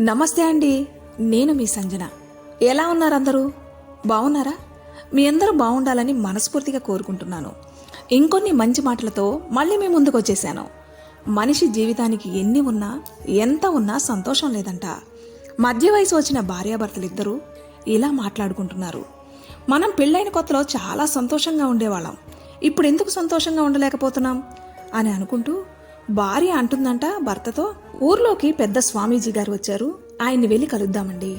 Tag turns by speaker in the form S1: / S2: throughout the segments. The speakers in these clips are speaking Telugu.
S1: నమస్తే అండి నేను మీ సంజన. ఎలా ఉన్నారు అందరూ బాగున్నారా? మీ అందరూ బాగుండాలని మనస్ఫూర్తిగా కోరుకుంటున్నాను. ఇంకొన్ని మంచి మాటలతో మళ్ళీ మీ ముందుకు వచ్చేసాను మనిషి జీవితానికి ఎన్ని ఉన్నా ఎంత ఉన్నా సంతోషం లేదంట. మధ్య వయసు వచ్చిన భార్యాభర్తలిద్దరూ ఇలా మాట్లాడుకుంటున్నారు. మనం పెళ్ళైన కొత్తలో చాలా సంతోషంగా ఉండేవాళ్ళం. ఇప్పుడు ఎందుకు సంతోషంగా ఉండలేకపోతున్నాం? అని అనుకుంటూ భార్య అంటుందంట భర్తతో ఊర్లోకి పెద్ద స్వామీజీ గారు వచ్చారు ఆయన్ని వెళ్ళి కలుద్దామండి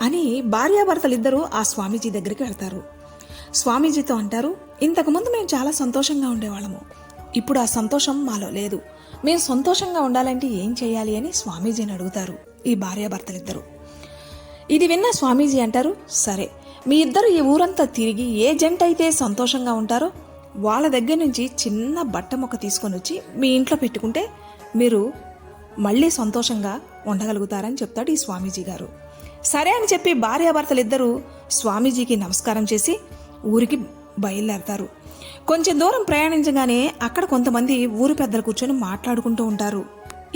S1: అని భార్యాభర్తలిద్దరూ ఆ స్వామీజీ దగ్గరికి వెళ్తారు. స్వామీజీతో అంటారు ఇంతకుముందు మేము చాలా సంతోషంగా ఉండేవాళ్ళము. ఇప్పుడు ఆ సంతోషం మాలో లేదు. మేము సంతోషంగా ఉండాలంటే ఏం చేయాలి అని స్వామీజీని అడుగుతారు ఈ భార్యాభర్తలిద్దరూ. ఇది విన్న స్వామీజీ అంటారు సరే మీ ఇద్దరు ఈ ఊరంతా తిరిగి ఏ జంట అయితే సంతోషంగా ఉంటారో వాళ్ళ దగ్గర నుంచి చిన్న బట్ట మొక్క తీసుకొని వచ్చి మీ ఇంట్లో పెట్టుకుంటే మీరు మళ్ళీ సంతోషంగా ఉండగలుగుతారని చెప్తాడు ఈ స్వామీజీ గారు. సరే అని చెప్పి భార్యాభర్తలిద్దరూ స్వామీజీకి నమస్కారం చేసి ఊరికి బయలుదేరతారు. కొంచెం దూరం ప్రయాణించగానే అక్కడ కొంతమంది ఊరి పెద్దలు కూర్చొని మాట్లాడుకుంటూ ఉంటారు.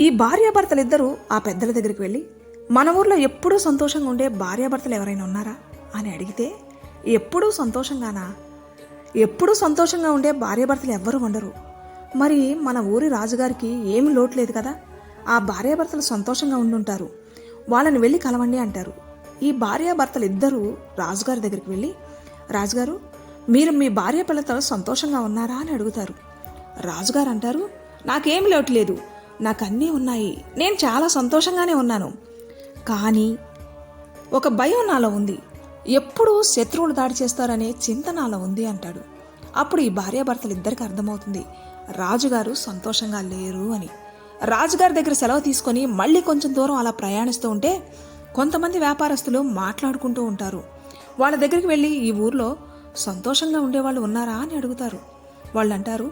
S1: ఈ భార్యాభర్తలిద్దరూ ఆ పెద్దల దగ్గరికి వెళ్ళి మన ఊర్లో ఎప్పుడూ సంతోషంగా ఉండే భార్యాభర్తలు ఎవరైనా ఉన్నారా? అని అడిగితే ఎప్పుడూ సంతోషంగానా? ఎప్పుడూ సంతోషంగా ఉండే భార్యాభర్తలు ఎవ్వరూ ఉండరు. మరి మన ఊరి రాజుగారికి ఏమీ లోటు లేదు కదా? ఆ భార్యాభర్తలు సంతోషంగా ఉండుంటారు. వాళ్ళని వెళ్ళి కలవండి అంటారు. ఈ భార్యాభర్తలు ఇద్దరూ రాజుగారి దగ్గరికి వెళ్ళి రాజుగారు మీరు మీ భార్య పిల్లతో సంతోషంగా ఉన్నారా? అని అడుగుతారు. రాజుగారు అంటారు నాకేం లోటు లేదు. నాకు అన్నీ ఉన్నాయి. నేను చాలా సంతోషంగానే ఉన్నాను. కానీ ఒక భయం నాలో ఉంది. ఎప్పుడు శత్రువులు దాడి చేస్తారనే చింత నాలో ఉంది అంటాడు. అప్పుడు ఈ భార్యాభర్తలు ఇద్దరికి అర్థమవుతుంది. రాజుగారు సంతోషంగా లేరు అని. రాజుగారి దగ్గర సెలవు తీసుకొని మళ్ళీ కొంచెం దూరం అలా ప్రయాణిస్తూ ఉంటే కొంతమంది వ్యాపారస్తులు మాట్లాడుకుంటూ ఉంటారు. వాళ్ళ దగ్గరికి వెళ్ళి ఈ ఊర్లో సంతోషంగా ఉండేవాళ్ళు ఉన్నారా అని అడుగుతారు. వాళ్ళు అంటారు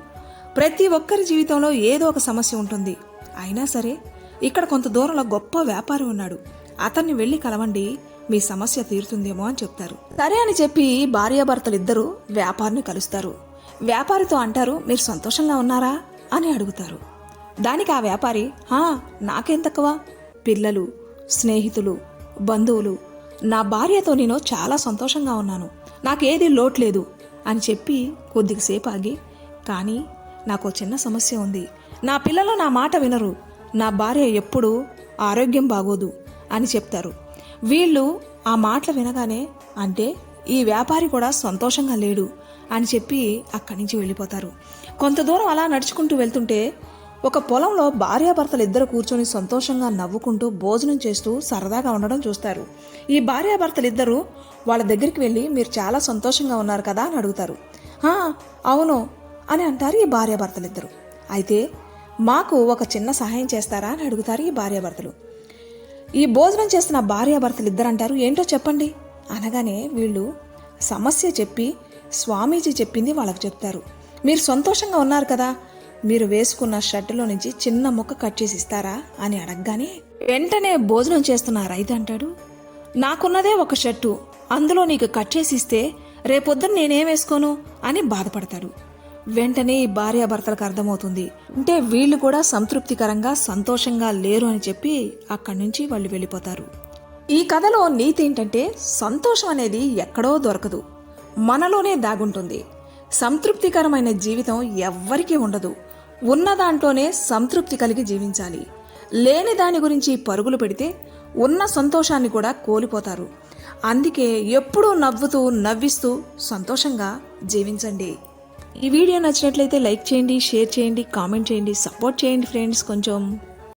S1: ప్రతి ఒక్కరి జీవితంలో ఏదో ఒక సమస్య ఉంటుంది. అయినా సరే ఇక్కడ కొంత దూరంలో గొప్ప వ్యాపారి ఉన్నాడు. అతన్ని వెళ్ళి కలవండి. మీ సమస్య తీరుతుందేమో అని చెప్తారు. సరే అని చెప్పి భార్యాభర్తలిద్దరూ వ్యాపారిని కలుస్తారు. వ్యాపారితో అంటారు మీరు సంతోషంగా ఉన్నారా? అని అడుగుతారు. దానికి ఆ వ్యాపారి హా నాకేం తక్కువ? పిల్లలు స్నేహితులు బంధువులు నా భార్యతో నేను చాలా సంతోషంగా ఉన్నాను. నాకేది లోట్లేదు అని చెప్పి కొద్దిసేపు ఆగి కానీ నాకు చిన్న సమస్య ఉంది. నా పిల్లలు నా మాట వినరు. నా భార్య ఎప్పుడూ ఆరోగ్యం బాగోదు. అని చెప్తారు. వీళ్ళు ఆ మాటలు వినగానే అంటే ఈ వ్యాపారి కూడా సంతోషంగా లేడు అని చెప్పి అక్కడి నుంచి వెళ్ళిపోతారు. కొంత దూరం అలా నడుచుకుంటూ వెళ్తుంటే ఒక పొలంలో భార్యాభర్తలు ఇద్దరు కూర్చొని సంతోషంగా నవ్వుకుంటూ భోజనం చేస్తూ సరదాగా ఉండడం చూస్తారు. ఈ భార్యాభర్తలు ఇద్దరు వాళ్ళ దగ్గరికి వెళ్ళి మీరు చాలా సంతోషంగా ఉన్నారు కదా అని అడుగుతారు. అవును అని అంటారు ఈ భార్యాభర్తలు ఇద్దరు. అయితే మాకు ఒక చిన్న సహాయం చేస్తారా అని అడుగుతారు ఈ భార్యాభర్తలు. ఈ భోజనం చేస్తున్న భార్యాభర్తలు ఇద్దరు అంటారు ఏంటో చెప్పండి? అనగానే వీళ్ళు సమస్య చెప్పి స్వామీజీ చెప్పింది వాళ్ళకి చెప్తారు. మీరు సంతోషంగా ఉన్నారు కదా మీరు వేసుకున్న షర్టులో నుంచి చిన్న ముక్క కట్ చేసి ఇస్తారా? అని అడగగానే వెంటనే భోజనం చేస్తున్న రైతు అంటాడు. నాకున్నదే ఒక షర్టు అందులో నీకు కట్ చేసి ఇస్తే రేపొద్దున నేనేం వేసుకోను? అని బాధపడతాడు. వెంటనే ఈ భార్యాభర్తలకు అర్థమవుతుంది. అంటే వీళ్ళు కూడా సంతృప్తికరంగా సంతోషంగా లేరు అని చెప్పి అక్కడి నుంచి వాళ్ళు వెళ్ళిపోతారు. ఈ కథలో నీతి ఏంటంటే సంతోషం అనేది ఎక్కడో దొరకదు. మనలోనే దాగుంటుంది. సంతృప్తికరమైన జీవితం ఎవ్వరికీ ఉండదు. ఉన్న దాంట్లోనే సంతృప్తి కలిగి జీవించాలి. లేని దాని గురించి పరుగులు పెడితే ఉన్న సంతోషాన్ని కూడా కోల్పోతారు. అందుకే ఎప్పుడూ నవ్వుతూ నవ్విస్తూ సంతోషంగా జీవించండి. ఈ వీడియో నచ్చినట్లయితే లైక్ చేయండి షేర్ చేయండి కామెంట్ చేయండి సపోర్ట్ చేయండి ఫ్రెండ్స్. కొంచెం